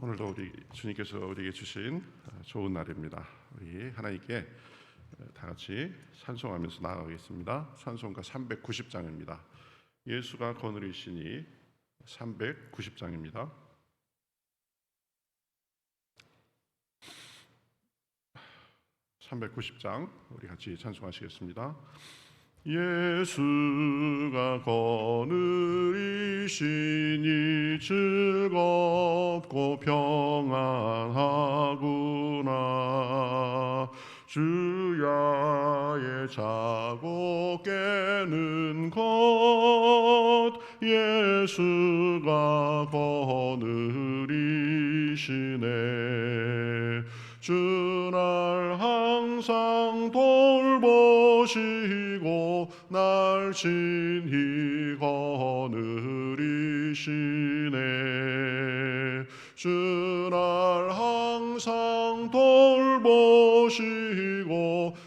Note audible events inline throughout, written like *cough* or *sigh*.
오늘도 우리 주님께서 우리에게 주신 좋은 날입니다. 우리 하나님께 다 같이 찬송하면서 나아가겠습니다. 찬송가 390장입니다. 예수가 거느리시니 390장입니다. (390장) 우리 같이 찬송하시겠습니다. 예수가 거느리시니 즐겁고 평안하구나. 주야의 자고 깨는 것 예수가 거느리시네. 주 날 친히 거느리시네. 주 날 항상 돌보시고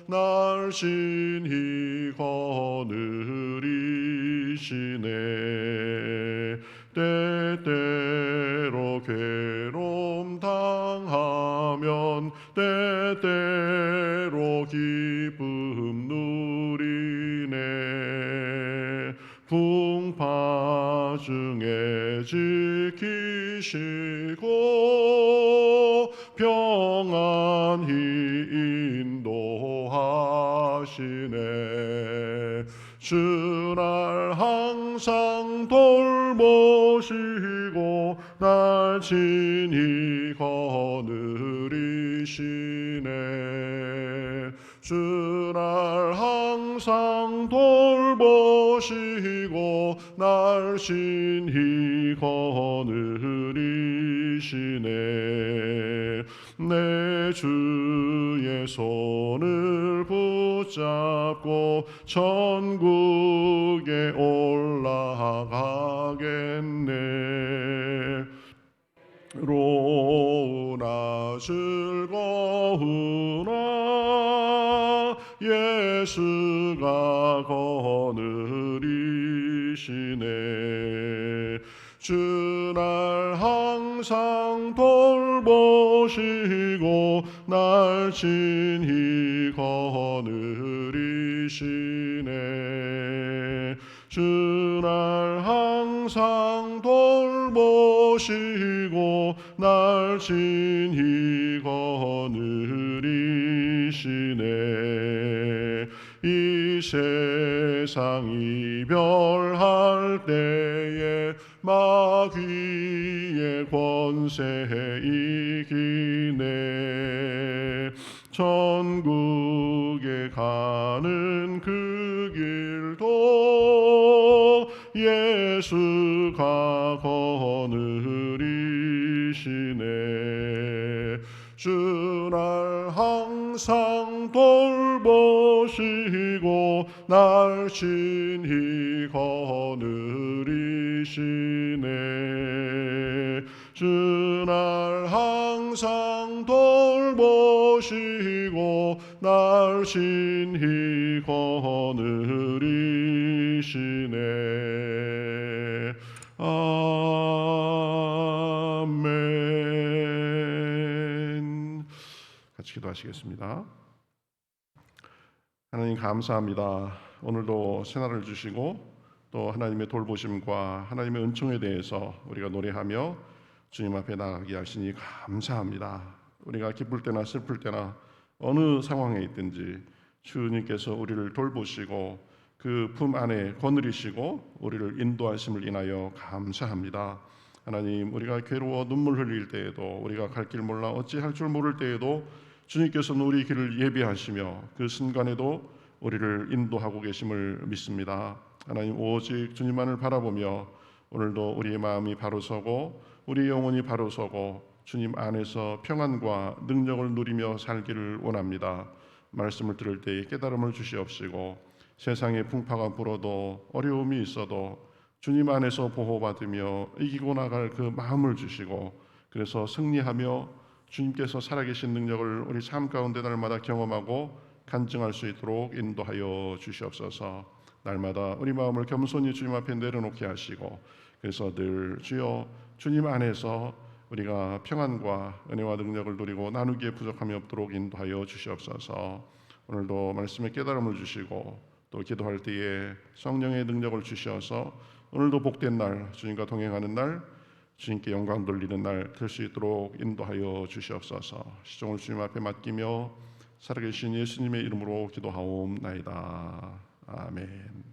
날친 지키시고 평안히 인도하시네. 주날 항상 돌보시고 날 친히 거느리시네. 주날 항상 돌보시고 날 친히 거느 리시네. 내 주의 손을 붙잡고 천국에 올라가겠네. 로우나 즐거우나 예수가 거느리시네. 주날 항상 돌보시고 날 친히 거느리시네. 주 날 항상 돌보시고 날 친히 거느리시네. 이 세상 이별할 때 마귀의 권세 이기네. 천국에 가는 그 길도 예수가 거느리시네. 주날 항상 돌보시고 날 친히 거느리시네 날 친히 거느리시네 아멘 같이 기도하시겠습니다. 하나님 감사합니다. 오늘도 새날을 주시고 또 하나님의 돌보심과 하나님의 은총에 대해서 우리가 노래하며 주님 앞에 나가게 하시니 감사합니다. 우리가 기쁠 때나 슬플 때나 어느 상황에 있든지 주님께서 우리를 돌보시고 그 품 안에 거느리시고 우리를 인도하심을 인하여 감사합니다. 하나님 우리가 괴로워 눈물 흘릴 때에도 우리가 갈 길 몰라 어찌할 줄 모를 때에도 주님께서는 우리 길을 예비하시며 그 순간에도 우리를 인도하고 계심을 믿습니다. 하나님 오직 주님만을 바라보며 오늘도 우리의 마음이 바로 서고 우리 영혼이 바로 서고 주님 안에서 평안과 능력을 누리며 살기를 원합니다. 말씀을 들을 때에 깨달음을 주시옵시고 세상에 풍파가 불어도 어려움이 있어도 주님 안에서 보호받으며 이기고 나갈 그 마음을 주시고 그래서 승리하며 주님께서 살아계신 능력을 우리 삶 가운데 날마다 경험하고 간증할 수 있도록 인도하여 주시옵소서. 날마다 우리 마음을 겸손히 주님 앞에 내려놓게 하시고 그래서 늘 주여 주님 안에서 우리가 평안과 은혜와 능력을 누리고 나누기에 부족함이 없도록 인도하여 주시옵소서. 오늘도 말씀의 깨달음을 주시고 또 기도할 때에 성령의 능력을 주시어서 오늘도 복된 날 주님과 동행하는 날 주님께 영광 돌리는 날 될 수 있도록 인도하여 주시옵소서. 시종을 주님 앞에 맡기며 살아계신 예수님의 이름으로 기도하옵나이다. 아멘.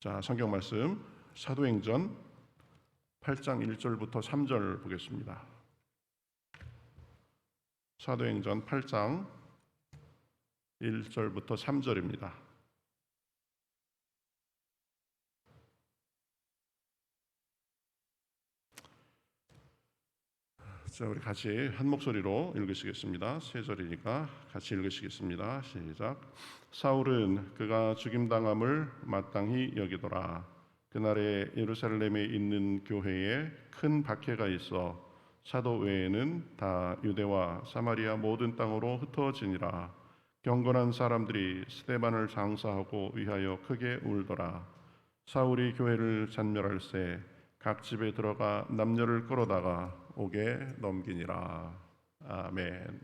자, 성경 말씀 사도행전 8장 1절부터 3절 보겠습니다. 사도행전 8장 1절부터 3절입니다. 자, 우리 같이 한 목소리로 읽으시겠습니다. 세 절이니까 같이 읽으시겠습니다. 시작. 사울은 그가 죽임 당함을 마땅히 여기더라. 그날에 예루살렘에 있는 교회에 큰 박해가 있어 사도 외에는 다 유대와 사마리아 모든 땅으로 흩어지니라. 경건한 사람들이 스테반을 장사하고 위하여 크게 울더라. 사울이 교회를 잔멸할세 각 집에 들어가 남녀를 끌어다가 옥에 넘기니라. 아멘.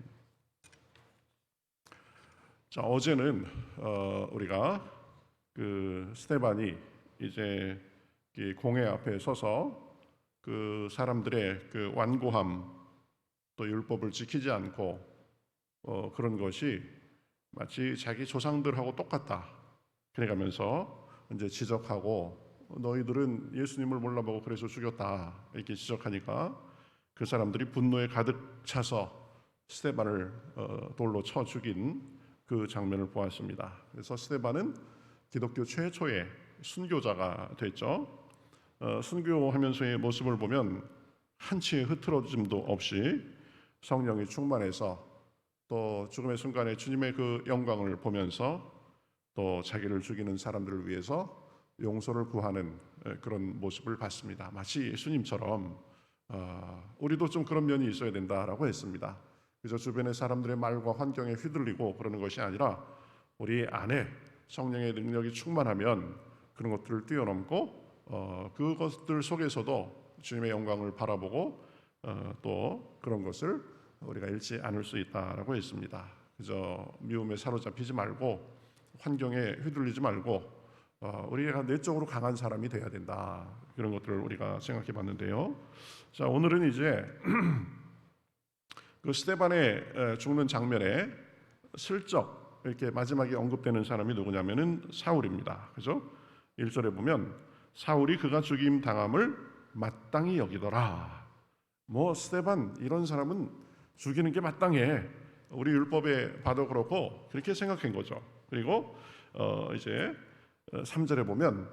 자 어제는 어, 우리가 그 스테반이 이제 이 공회 앞에 서서 그 사람들의 그 완고함 또 율법을 지키지 않고 어, 그런 것이 마치 자기 조상들하고 똑같다. 그래가면서 이제 지적하고 너희들은 예수님을 몰라보고 그래서 죽였다 이렇게 지적하니까 그 사람들이 분노에 가득 차서 스테반을 어, 돌로 쳐 죽인 그 장면을 보았습니다. 그래서 스테반은 기독교 최초의 순교자가 됐죠. 어, 순교하면서의 모습을 보면 한치의 흐트러짐도 없이 성령이 충만해서 또 죽음의 순간에 주님의 그 영광을 보면서 또 자기를 죽이는 사람들을 위해서 용서를 구하는 에, 그런 모습을 봤습니다. 마치 예수님처럼 어, 우리도 좀 그런 면이 있어야 된다라고 했습니다. 그래서 주변의 사람들의 말과 환경에 휘둘리고 그러는 것이 아니라 우리 안에 성령의 능력이 충만하면 그런 것들을 뛰어넘고 어, 그것들 속에서도 주님의 영광을 바라보고 어, 또 그런 것을 우리가 잃지 않을 수 있다라고 했습니다. 그저 미움에 사로잡히지 말고 환경에 휘둘리지 말고 어, 우리가 내적으로 강한 사람이 돼야 된다. 그런 것들을 우리가 생각해 봤는데요. 자, 오늘은 이제 *clears throat* 그 스테반의 에, 죽는 장면에 슬쩍 이렇게 마지막에 언급되는 사람이 누구냐면은 사울입니다. 그죠? 1절에 보면 사울이 그가 죽임 당함을 마땅히 여기더라. 뭐 스테반 이런 사람은 죽이는 게 마땅해. 우리 율법에 봐도 그렇고 그렇게 생각한 거죠. 그리고 어 이제 3절에 보면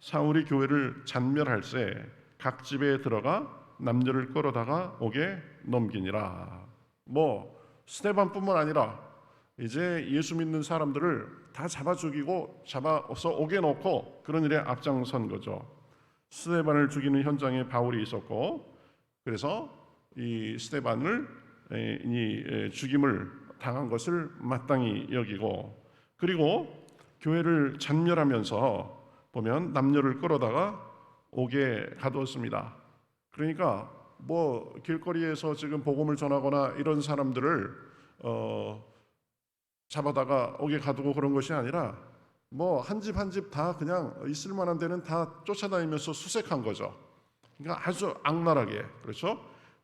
사울이 교회를 잔멸할세 각 집에 들어가 남녀를 끌어다가 옥에 넘기니라. 뭐 스테반뿐만 아니라 이제 예수 믿는 사람들을 다 잡아 죽이고 잡아서 옥에 넣고 그런 일에 앞장선 거죠. 스테반을 죽이는 현장에 바울이 있었고 그래서 이 스테반을 에, 이 에, 죽임을 당한 것을 마땅히 여기고 그리고 교회를 잔멸하면서 보면 남녀를 끌어다가 옥에 가두었습니다. 그러니까 뭐 길거리에서 지금 복음을 전하거나 이런 사람들을 어, 잡아다가 옥에 가두고 그런 것이 아니라 뭐 한 집 한 집 다 그냥 있을 만한 데는 다 쫓아다니면서 수색한 거죠. 그러니까 아주 악랄하게 그렇죠.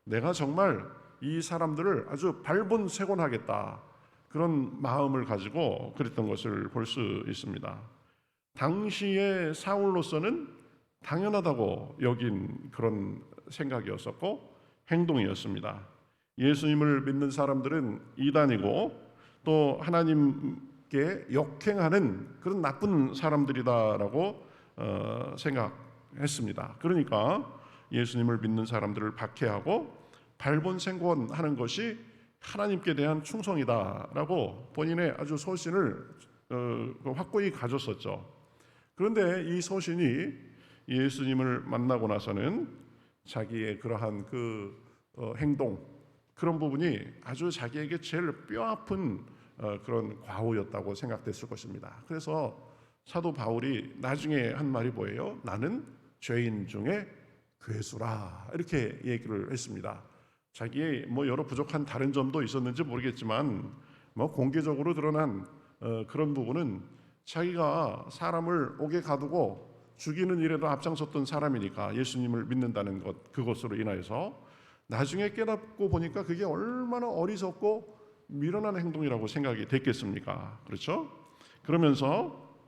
내가 정말 이 사람들을 아주 발본색원하겠다 그런 마음을 가지고 그랬던 것을 볼 수 있습니다. 당시의 사울로서는 당연하다고 여긴 그런 생각이었었고 행동이었습니다. 예수님을 믿는 사람들은 이단이고 또 하나님께 역행하는 그런 나쁜 사람들이다라고 어, 생각했습니다. 그러니까 예수님을 믿는 사람들을 박해하고 발본생권하는 것이 하나님께 대한 충성이다라고 본인의 아주 소신을 어, 확고히 가졌었죠. 그런데 이 소신이 예수님을 만나고 나서는 자기의 그러한 그 어, 행동 그런 부분이 아주 자기에게 제일 뼈 아픈 어, 그런 과오였다고 생각됐을 것입니다. 그래서 사도 바울이 나중에 한 말이 뭐예요? 나는 죄인 중에 괴수라 이렇게 얘기를 했습니다. 자기의 뭐 여러 부족한 다른 점도 있었는지 모르겠지만 뭐 공개적으로 드러난 어, 그런 부분은 자기가 사람을 옥에 가두고 죽이는 일에도 앞장섰던 사람이니까 예수님을 믿는다는 것 그것으로 인하여서 나중에 깨닫고 보니까 그게 얼마나 어리석고 미련한 행동이라고 생각이 됐겠습니까? 그렇죠? 그러면서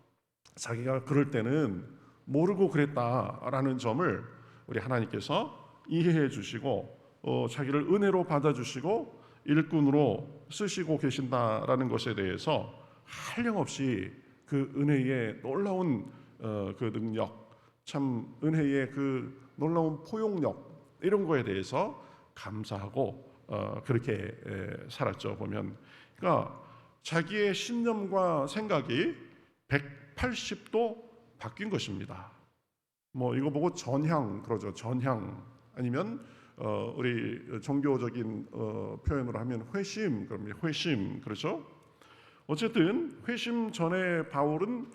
자기가 그럴 때는 모르고 그랬다라는 점을 우리 하나님께서 이해해 주시고 어, 자기를 은혜로 받아 주시고 일꾼으로 쓰시고 계신다라는 것에 대해서 한량없이 그 은혜의 놀라운 어, 그 능력, 참 은혜의 그 놀라운 포용력 이런 거에 대해서 감사하고 어, 그렇게 에, 살았죠 보면, 그러니까 자기의 신념과 생각이 180도 바뀐 것입니다. 뭐 이거 보고 전향 그러죠. 전향 아니면 어, 우리 종교적인 어, 표현으로 하면 회심 그럼 회심 그렇죠. 어쨌든 회심 전에 바울은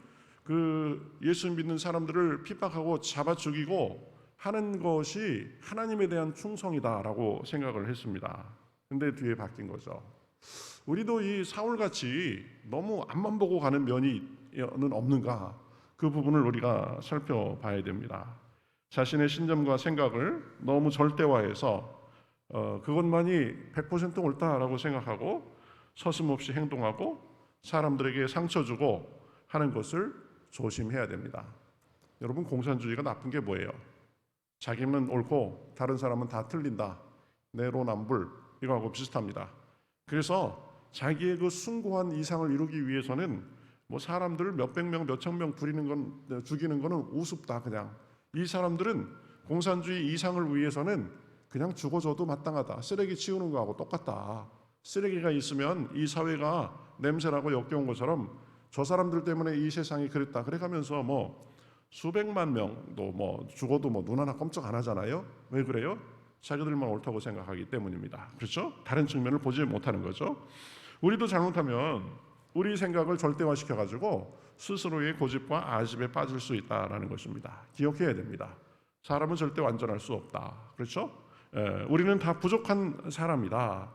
그 예수 믿는 사람들을 핍박하고 잡아 죽이고 하는 것이 하나님에 대한 충성이다라고 생각을 했습니다. 근데 뒤에 바뀐 거죠. 우리도 이 사울 같이 너무 앞만 보고 가는 면이는 없는가 그 부분을 우리가 살펴봐야 됩니다. 자신의 신념과 생각을 너무 절대화해서 어, 그것만이 100% 옳다라고 생각하고 서슴없이 행동하고 사람들에게 상처 주고 하는 것을 조심해야 됩니다. 여러분 공산주의가 나쁜 게 뭐예요? 자기는 옳고 다른 사람은 다 틀린다. 내로남불 이거하고 비슷합니다. 그래서 자기의 그 숭고한 이상을 이루기 위해서는 뭐 사람들을 몇백 명, 몇천 명 부리는 건 죽이는 거는 우습다 그냥. 이 사람들은 공산주의 이상을 위해서는 그냥 죽어줘도 마땅하다. 쓰레기 치우는 거하고 똑같다. 쓰레기가 있으면 이 사회가 냄새나고 역겨운 것처럼 저 사람들 때문에 이 세상이 그랬다. 그래 가면서 뭐 수백만 명도 뭐 죽어도 뭐 눈 하나 꼼짝 안 하잖아요. 왜 그래요? 자기들만 옳다고 생각하기 때문입니다. 그렇죠? 다른 측면을 보지 못하는 거죠. 우리도 잘못하면 우리 생각을 절대화시켜 가지고 스스로의 고집과 아집에 빠질 수 있다라는 것입니다. 기억해야 됩니다. 사람은 절대 완전할 수 없다. 그렇죠? 에, 우리는 다 부족한 사람이다.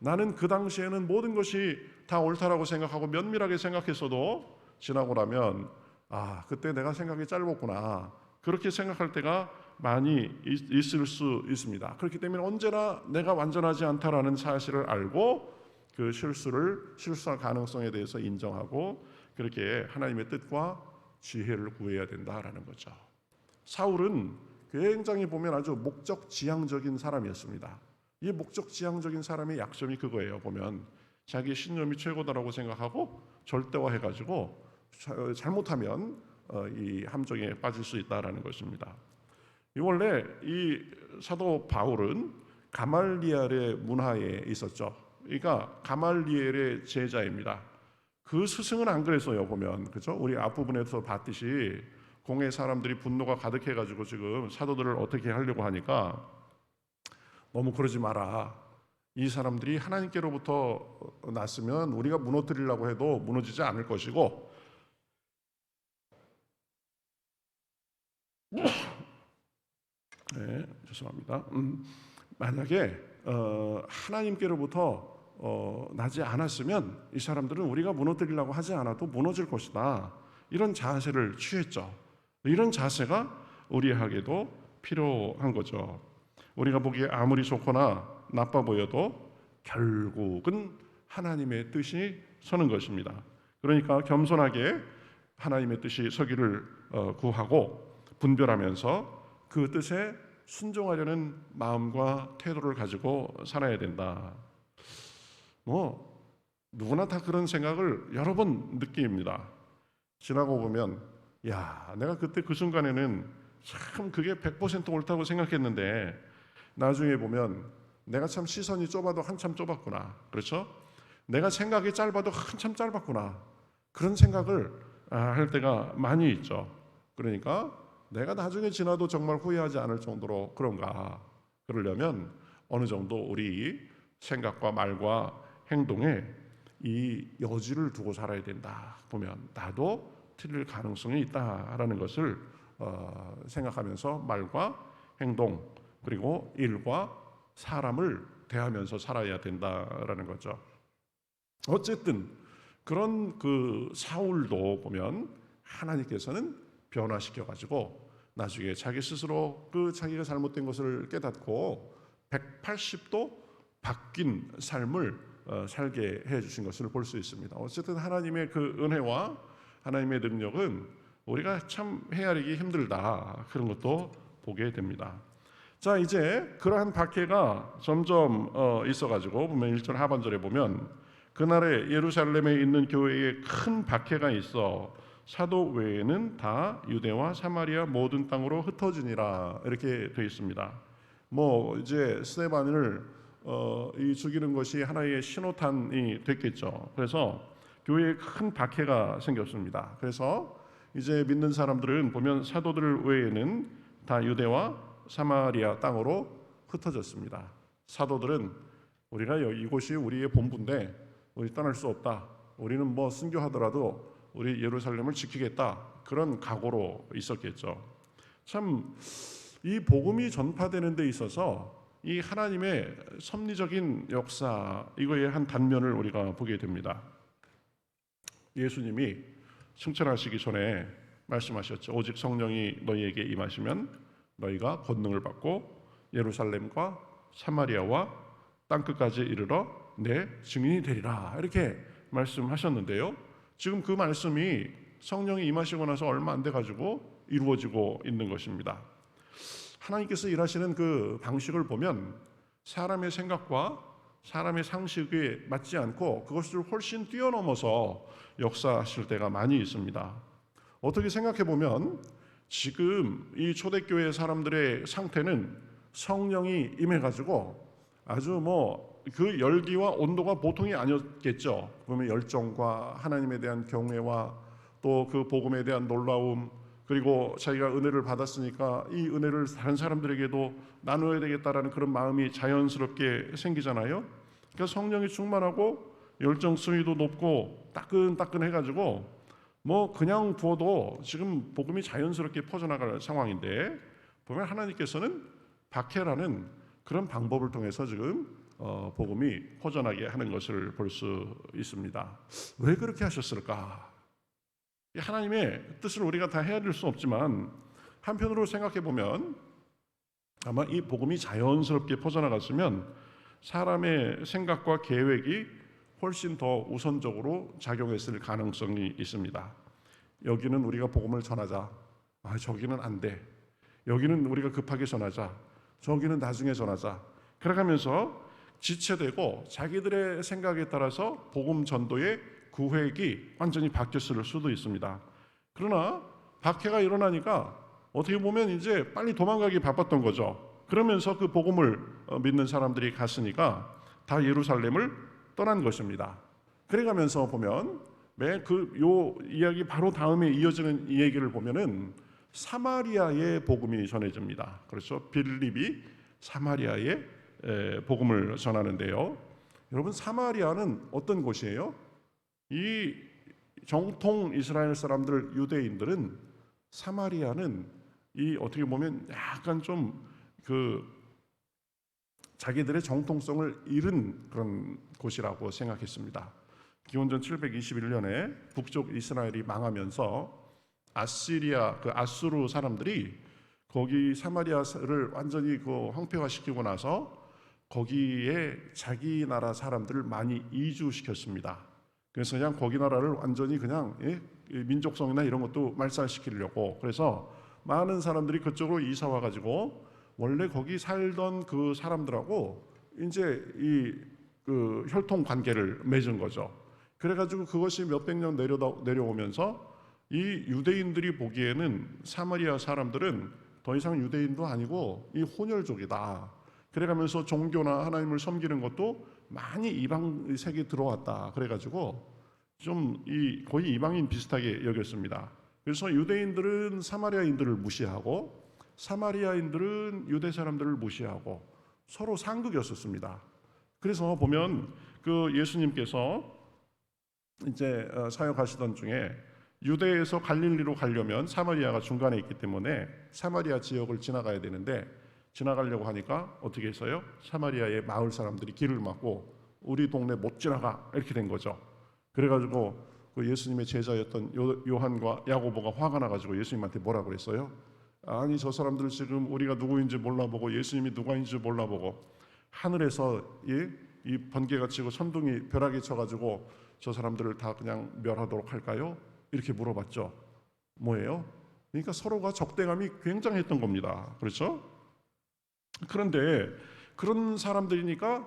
나는 그 당시에는 모든 것이 다 옳다라고 생각하고 면밀하게 생각했어도 지나고 나면 아 그때 내가 생각이 짧았구나 그렇게 생각할 때가 많이 있, 있을 수 있습니다. 그렇기 때문에 언제나 내가 완전하지 않다라는 사실을 알고 그 실수를 실수할 가능성에 대해서 인정하고 그렇게 하나님의 뜻과 지혜를 구해야 된다라는 거죠. 사울은 굉장히 보면 아주 목적 지향적인 사람이었습니다. 이 목적 지향적인 사람의 약점이 그거예요. 보면 자기 신념이 최고다라고 생각하고 절대화해 가지고 잘못하면 어, 이 함정에 빠질 수 있다라는 것입니다. 이 원래 이 사도 바울은 가말리엘의 문화에 있었죠. 그러니까 가말리엘의 제자입니다. 그 스승은 안 그랬어요 보면 그죠? 우리 앞부분에서 봤듯이 공의 사람들이 분노가 가득해가지고 지금 사도들을 어떻게 하려고 하니까 너무 그러지 마라. 이 사람들이 하나님께로부터 났으면 우리가 무너뜨리려고 해도 무너지지 않을 것이고 네, 죄송합니다. 음, 만약에 어, 하나님께로부터 어, 나지 않았으면 이 사람들은 우리가 무너뜨리려고 하지 않아도 무너질 것이다. 이런 자세를 취했죠. 이런 자세가 우리에게도 필요한 거죠. 우리가 보기에 아무리 좋거나 나빠 보여도 결국은 하나님의 뜻이 서는 것입니다. 그러니까 겸손하게 하나님의 뜻이 서기를 어, 구하고 분별하면서 그 뜻에 순종하려는 마음과 태도를 가지고 살아야 된다. 뭐 누구나 다 그런 생각을 여러 번 느낍니다. 지나고 보면 야, 내가 그때 그 순간에는 참 그게 100% 옳다고 생각했는데 나중에 보면 내가 참 시선이 좁아도 한참 좁았구나. 그렇죠? 내가 생각이 짧아도 한참 짧았구나. 그런 생각을 아, 할 때가 많이 있죠. 그러니까 내가 나중에 지나도 정말 후회하지 않을 정도로 그런가. 그러려면 어느 정도 우리 생각과 말과 행동에 이 여지를 두고 살아야 된다. 보면 나도 틀릴 가능성이 있다라는 것을 어, 생각하면서 말과 행동 그리고 일과 사람을 대하면서 살아야 된다라는 거죠. 어쨌든 그런 그 사울도 보면 하나님께서는 변화시켜 가지고 나중에 자기 스스로 그 자기가 잘못된 것을 깨닫고 180도 바뀐 삶을 어, 살게 해 주신 것을 볼 수 있습니다. 어쨌든 하나님의 그 은혜와 하나님의 능력은 우리가 참 헤아리기 힘들다 그런 것도 보게 됩니다. 자 이제 그러한 박해가 점점 어, 있어가지고 보면 1절 하반절에 보면 그날에 예루살렘에 있는 교회에 큰 박해가 있어 사도 외에는 다 유대와 사마리아 모든 땅으로 흩어지니라 이렇게 되어 있습니다. 뭐 이제 스테반을 어, 이 죽이는 것이 하나의 신호탄이 됐겠죠. 그래서 교회에 큰 박해가 생겼습니다. 그래서 이제 믿는 사람들은 보면 사도들 외에는 다 유대와 사마리아 땅으로 흩어졌습니다. 사도들은 우리가 이곳이 우리의 본부인데 우리 떠날 수 없다. 우리는 뭐 순교하더라도 우리 예루살렘을 지키겠다. 그런 각오로 있었겠죠. 참 이 복음이 전파되는 데 있어서 이 하나님의 섭리적인 역사 이거의 한 단면을 우리가 보게 됩니다. 예수님이 승천하시기 전에 말씀하셨죠. 오직 성령이 너희에게 임하시면 너희가 권능을 받고 예루살렘과 사마리아와 땅 끝까지 이르러 내 증인이 되리라. 이렇게 말씀하셨는데요. 지금 그 말씀이 성령이 임하시고 나서 얼마 안 돼 가지고 이루어지고 있는 것입니다. 하나님께서 일하시는 그 방식을 보면 사람의 생각과 사람의 상식에 맞지 않고 그것을 훨씬 뛰어넘어서 역사하실 때가 많이 있습니다. 어떻게 생각해 보면 지금 이 초대교회 사람들의 상태는 성령이 임해가지고 아주 뭐 그 열기와 온도가 보통이 아니었겠죠. 그러면 열정과 하나님에 대한 경외와 또 그 복음에 대한 놀라움 그리고 자기가 은혜를 받았으니까 이 은혜를 다른 사람들에게도 나누어야 되겠다라는 그런 마음이 자연스럽게 생기잖아요. 그러니까 성령이 충만하고 열정 수위도 높고 따끈따끈해가지고 뭐 그냥 부어도 지금 복음이 자연스럽게 퍼져나갈 상황인데 보면 하나님께서는 박해라는 그런 방법을 통해서 지금 어, 복음이 퍼져나게 하는 것을 볼 수 있습니다. 왜 그렇게 하셨을까? 이 하나님의 뜻을 우리가 다 헤아릴 수 없지만 한편으로 생각해 보면 아마 이 복음이 자연스럽게 퍼져나갔으면 사람의 생각과 계획이 훨씬 더 우선적으로 작용했을 가능성이 있습니다. 여기는 우리가 복음을 전하자. 아, 저기는 안 돼. 여기는 우리가 급하게 전하자. 저기는 나중에 전하자. 그래가면서 지체되고 자기들의 생각에 따라서 복음 전도의 구획이 완전히 바뀌었을 수도 있습니다. 그러나 박해가 일어나니까 어떻게 보면 이제 빨리 도망가기 바빴던 거죠. 그러면서 그 복음을 어, 믿는 사람들이 갔으니까 다 예루살렘을 떠난 것입니다. 그래가면서 보면 매그요 이야기 바로 다음에 이어지는 이 얘기를 보면은 사마리아의 복음이 전해집니다. 그래서 빌립이 사마리아의 에, 복음을 전하는데요. 여러분 사마리아는 어떤 곳이에요? 이 정통 이스라엘 사람들 유대인들은 사마리아는 이 어떻게 보면 약간 좀 그 자기들의 정통성을 잃은 그런 곳이라고 생각했습니다. 기원전 721년에 북쪽 이스라엘이 망하면서 아시리아 그 아수르 사람들이 거기 사마리아를 완전히 그 황폐화시키고 나서 거기에 자기 나라 사람들을 많이 이주시켰습니다. 그래서 그냥 거기 나라를 완전히 그냥 예? 민족성이나 이런 것도 말살시키려고 그래서 많은 사람들이 그쪽으로 이사 와 가지고 원래 거기 살던 그 사람들하고 이제 이 그 혈통 관계를 맺은 거죠. 그래가지고 그것이 몇백 년 내려다, 내려오면서 이 유대인들이 보기에는 사마리아 사람들은 더 이상 유대인도 아니고 이 혼혈족이다. 그래가면서 종교나 하나님을 섬기는 것도 많이 이방 세계 들어왔다. 그래가지고 좀 이 거의 이방인 비슷하게 여겼습니다. 그래서 유대인들은 사마리아인들을 무시하고 사마리아인들은 유대 사람들을 무시하고 서로 상극이었었습니다. 그래서 보면 그 예수님께서 이제 어, 사역하시던 중에 유대에서 갈릴리로 가려면 사마리아가 중간에 있기 때문에 사마리아 지역을 지나가야 되는데 지나가려고 하니까 어떻게 했어요? 사마리아의 마을 사람들이 길을 막고 우리 동네 못 지나가 이렇게 된 거죠. 그래가지고 그 예수님의 제자였던 요, 요한과 야고보가 화가 나가지고 예수님한테 뭐라 그랬어요? 아니 저 사람들 지금 우리가 누구인지 몰라보고 예수님이 누가인지 몰라보고 하늘에서 이, 이 번개가 치고 천둥이 벼락이 쳐가지고 저 사람들을 다 그냥 멸하도록 할까요? 이렇게 물어봤죠. 뭐예요? 그러니까 서로가 적대감이 굉장했던 겁니다. 그렇죠? 그런데 그런 사람들이니까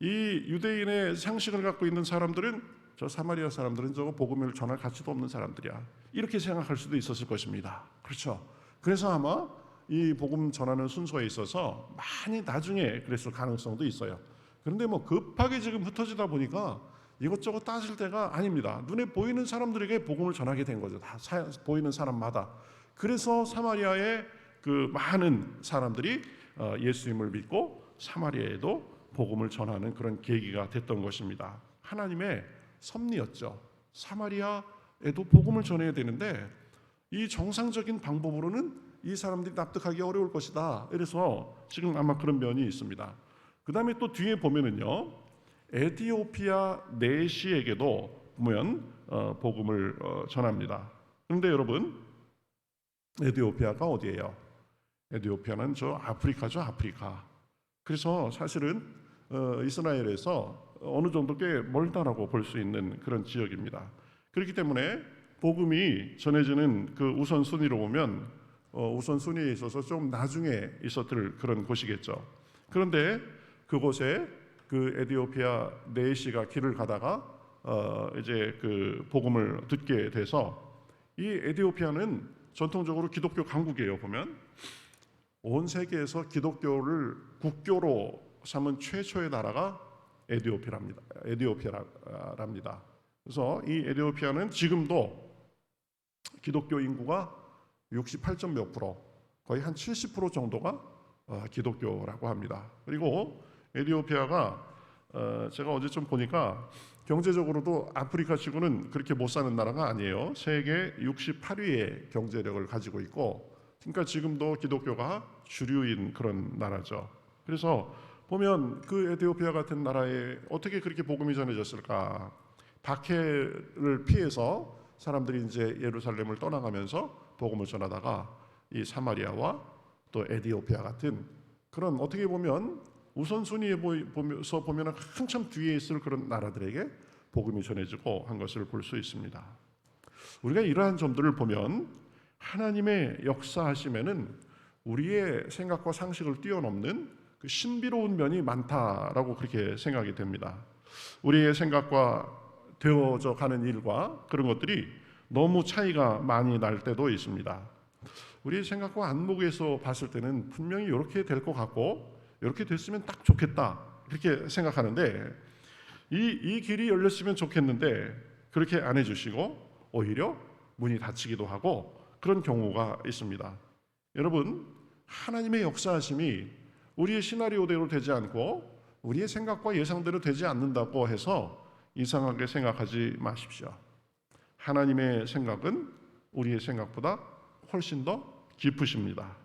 이 유대인의 상식을 갖고 있는 사람들은 저 사마리아 사람들은 저거 복음을 전할 가치도 없는 사람들이야. 이렇게 생각할 수도 있었을 것입니다. 그렇죠? 그래서 아마 이 복음 전하는 순서에 있어서 많이 나중에 그랬을 가능성도 있어요. 그런데 뭐 급하게 지금 흩어지다 보니까 이것저것 따질 때가 아닙니다. 눈에 보이는 사람들에게 복음을 전하게 된 거죠. 다 사- 보이는 사람마다. 그래서 사마리아의 그 많은 사람들이 어, 예수님을 믿고 사마리아에도 복음을 전하는 그런 계기가 됐던 것입니다. 하나님의 섭리였죠. 사마리아에도 복음을 전해야 되는데 이 정상적인 방법으로는 이 사람들이 납득하기 어려울 것이다. 그래서 지금 아마 그런 면이 있습니다. 그 다음에 또 뒤에 보면은요, 에디오피아 내시에게도 보면 어, 복음을 어, 전합니다. 그런데 여러분, 에디오피아가 어디예요? 에디오피아는 저 아프리카죠, 아프리카. 그래서 사실은 어, 이스라엘에서 어느 정도 꽤 멀다라고 볼 수 있는 그런 지역입니다. 그렇기 때문에 복음이 전해지는 그 우선 순위로 보면 어, 우선 순위에 있어서 좀 나중에 있었을 그런 곳이겠죠. 그런데 그곳에 그 에디오피아 네시가 길을 가다가 어, 이제 그 복음을 듣게 돼서 이 에디오피아는 전통적으로 기독교 강국이에요 보면 온 세계에서 기독교를 국교로 삼은 최초의 나라가 에디오피아랍니다. 에디오피아랍니다. 그래서 이 에디오피아는 지금도 기독교 인구가 68점 몇 프로, 거의 한 70% 정도가 어, 기독교라고 합니다. 그리고 에디오피아가 어, 제가 어제 좀 보니까 경제적으로도 아프리카 치고는 그렇게 못 사는 나라가 아니에요. 세계 68위의 경제력을 가지고 있고, 그러니까 지금도 기독교가 주류인 그런 나라죠. 그래서 보면 그 에티오피아 같은 나라에 어떻게 그렇게 복음이 전해졌을까? 박해를 피해서 사람들이 이제 예루살렘을 떠나가면서 복음을 전하다가 이 사마리아와 또 에디오피아 같은 그런 어떻게 보면 우선순위에 보면서 보면 한참 뒤에 있을 그런 나라들에게 복음이 전해지고 한 것을 볼 수 있습니다. 우리가 이러한 점들을 보면 하나님의 역사하심에는 우리의 생각과 상식을 뛰어넘는 그 신비로운 면이 많다라고 그렇게 생각이 됩니다. 우리의 생각과 되어져 가는 일과 그런 것들이 너무 차이가 많이 날 때도 있습니다. 우리의 생각과 안목에서 봤을 때는 분명히 이렇게 될 것 같고 이렇게 됐으면 딱 좋겠다 그렇게 생각하는데 이, 이 길이 열렸으면 좋겠는데 그렇게 안 해주시고 오히려 문이 닫히기도 하고 그런 경우가 있습니다. 여러분 하나님의 역사하심이 우리의 시나리오대로 되지 않고 우리의 생각과 예상대로 되지 않는다고 해서 이상하게 생각하지 마십시오. 하나님의 생각은 우리의 생각보다 훨씬 더 깊으십니다.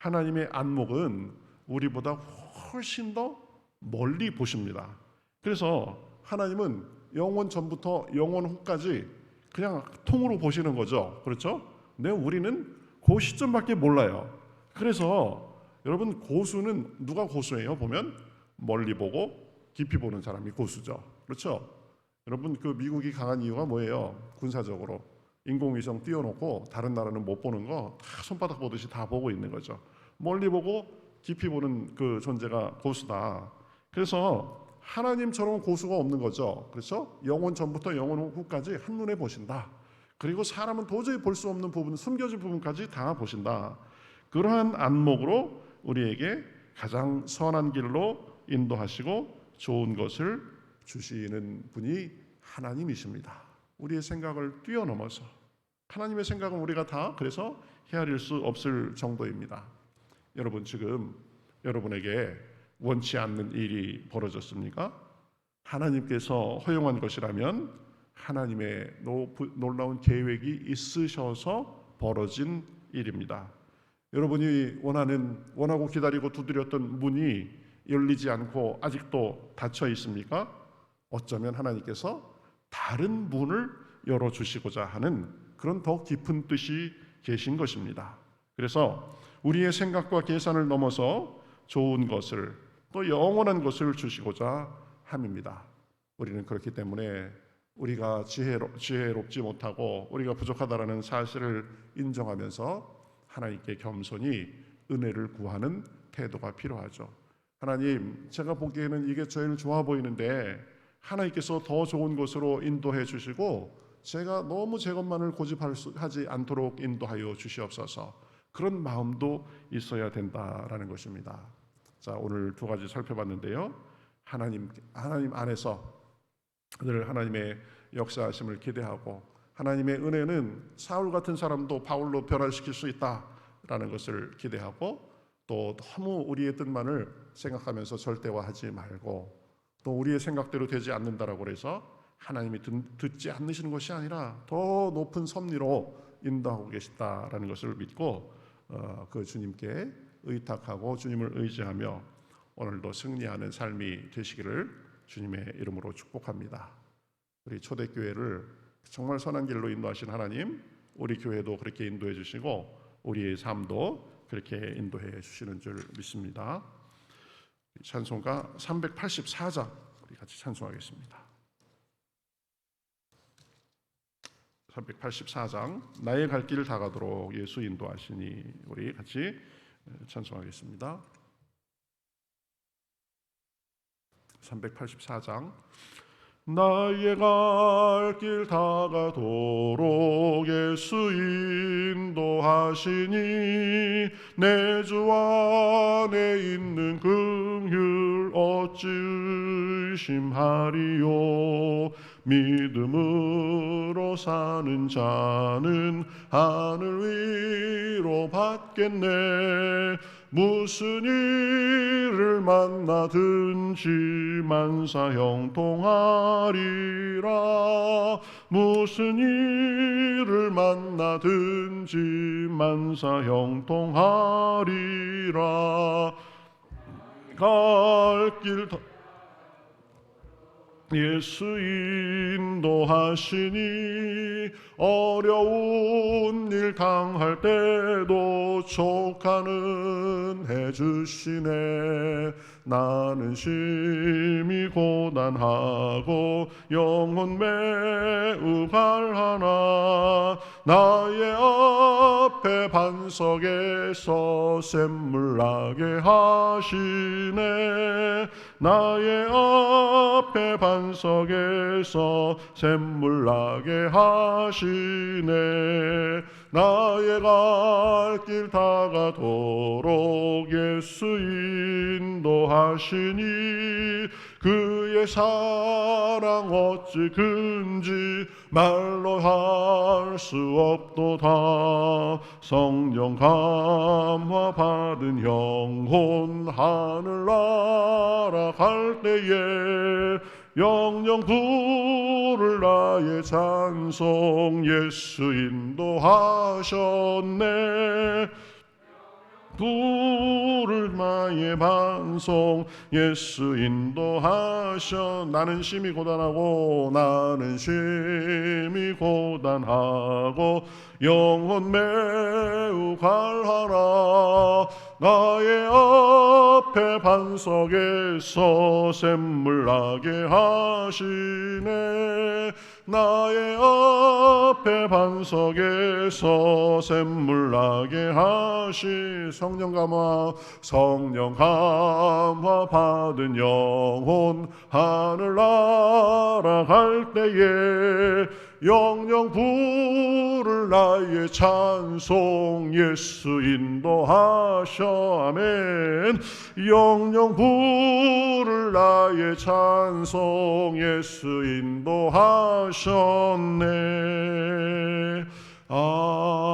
하나님의 안목은 우리보다 훨씬 더 멀리 보십니다. 그래서 하나님은 영원 전부터 영원 후까지 그냥 통으로 보시는 거죠. 그렇죠? 근데 우리는 그 시점밖에 몰라요. 그래서 여러분 고수는 누가 고수예요? 보면 멀리 보고 깊이 보는 사람이 고수죠. 그렇죠? 여러분 그 미국이 강한 이유가 뭐예요? 군사적으로 인공위성 띄워놓고 다른 나라는 못 보는 거 다 손바닥 보듯이 다 보고 있는 거죠. 멀리 보고 깊이 보는 그 존재가 고수다. 그래서 하나님처럼 고수가 없는 거죠. 그렇죠? 영원 전부터 영원 후까지 한눈에 보신다. 그리고 사람은 도저히 볼 수 없는 부분, 숨겨진 부분까지 다 보신다. 그러한 안목으로 우리에게 가장 선한 길로 인도하시고 좋은 것을 주시는 분이 하나님이십니다. 우리의 생각을 뛰어넘어서 하나님의 생각은 우리가 다 그래서 헤아릴 수 없을 정도입니다. 여러분 지금 여러분에게 원치 않는 일이 벌어졌습니까? 하나님께서 허용한 것이라면 하나님의 놀라운 계획이 있으셔서 벌어진 일입니다. 여러분이 원하는 원하고 기다리고 두드렸던 문이 열리지 않고 아직도 닫혀 있습니까? 어쩌면 하나님께서 다른 문을 열어 주시고자 하는 그런 더 깊은 뜻이 계신 것입니다. 그래서 우리의 생각과 계산을 넘어서 좋은 것을 또 영원한 것을 주시고자 함입니다. 우리는 그렇기 때문에 우리가 지혜로, 지혜롭지 못하고 우리가 부족하다라는 사실을 인정하면서 하나님께 겸손히 은혜를 구하는 태도가 필요하죠. 하나님, 제가 보기에는 이게 제일 좋아 보이는데 하나님께서 더 좋은 것으로 인도해 주시고 제가 너무 제 것만을 고집하지 않도록 인도하여 주시옵소서. 그런 마음도 있어야 된다라는 것입니다. 자, 오늘 두 가지 살펴봤는데요. 하나님 하나님 안에서 늘 하나님의 역사하심을 기대하고 하나님의 은혜는 사울 같은 사람도 바울로 변화시킬 수 있다라는 것을 기대하고 또 너무 우리의 뜻만을 생각하면서 절대화하지 말고 또 우리의 생각대로 되지 않는다라고 해서 하나님이 듣, 지 않으시는 것이 아니라 더 높은 섭리로 인도하고 계시다라는 것을 믿고 어, 그 주님께 의탁하고 주님을 의지하며 오늘도 승리하는 삶이 되시기를 주님의 이름으로 축복합니다. 우리 초대교회를 정말 선한 길로 인도하신 하나님, 우리 교회도 그렇게 인도해 주시고 우리의 삶도 그렇게 인도해 주시는 줄 믿습니다. 찬송가 384장 우리 같이 찬송하겠습니다. 384장 나의 갈 길을 다 가도록 예수 인도하시니 우리 같이 찬송하겠습니다. 384장. 나의 갈 길 다 가도록 예수 인도하시니 내 주 안에 있는 긍휼 어찌 의심하리요? 믿음으로 사는 자는 하늘 위로 받겠네 무슨 일을 만나든지 만사 형통하리라. 무슨 일을 만나든지 만사 형통하리라. 갈길 예수 인도하시니 어려운 일 당할 때도 족하는 해주시네. 나는 심히 고단하고 영혼 매우 갈하나 나의 앞에 반석에서 샘물 나게 하시네. 나의 앞에 반석에서 샘물 나게 하시네. 나의 갈 길 다 가도록 예수 인도하시니 그의 사랑 어찌 큰지 말로 할 수 없도다. 성령 감화 받은 영혼 하늘 날아갈 때에 영영 부를 나의 찬송 예수 인도하셨네 부를 나의 반송 예수 인도하셔. 나는 심히 고단하고 나는 심히 고단하고 영혼 매우 갈하나 나의 앞에 반석에서 샘물 나게 하시네 나의 앞에 반석에서 샘물 나게 하시. 성령 감화 성령 감화 받은 영혼 하늘 날아갈 때에 영영 부를 나의 찬송 예수 인도하셔. 아멘. 영영 부를 나의 찬송 예수 인도하셨네. 아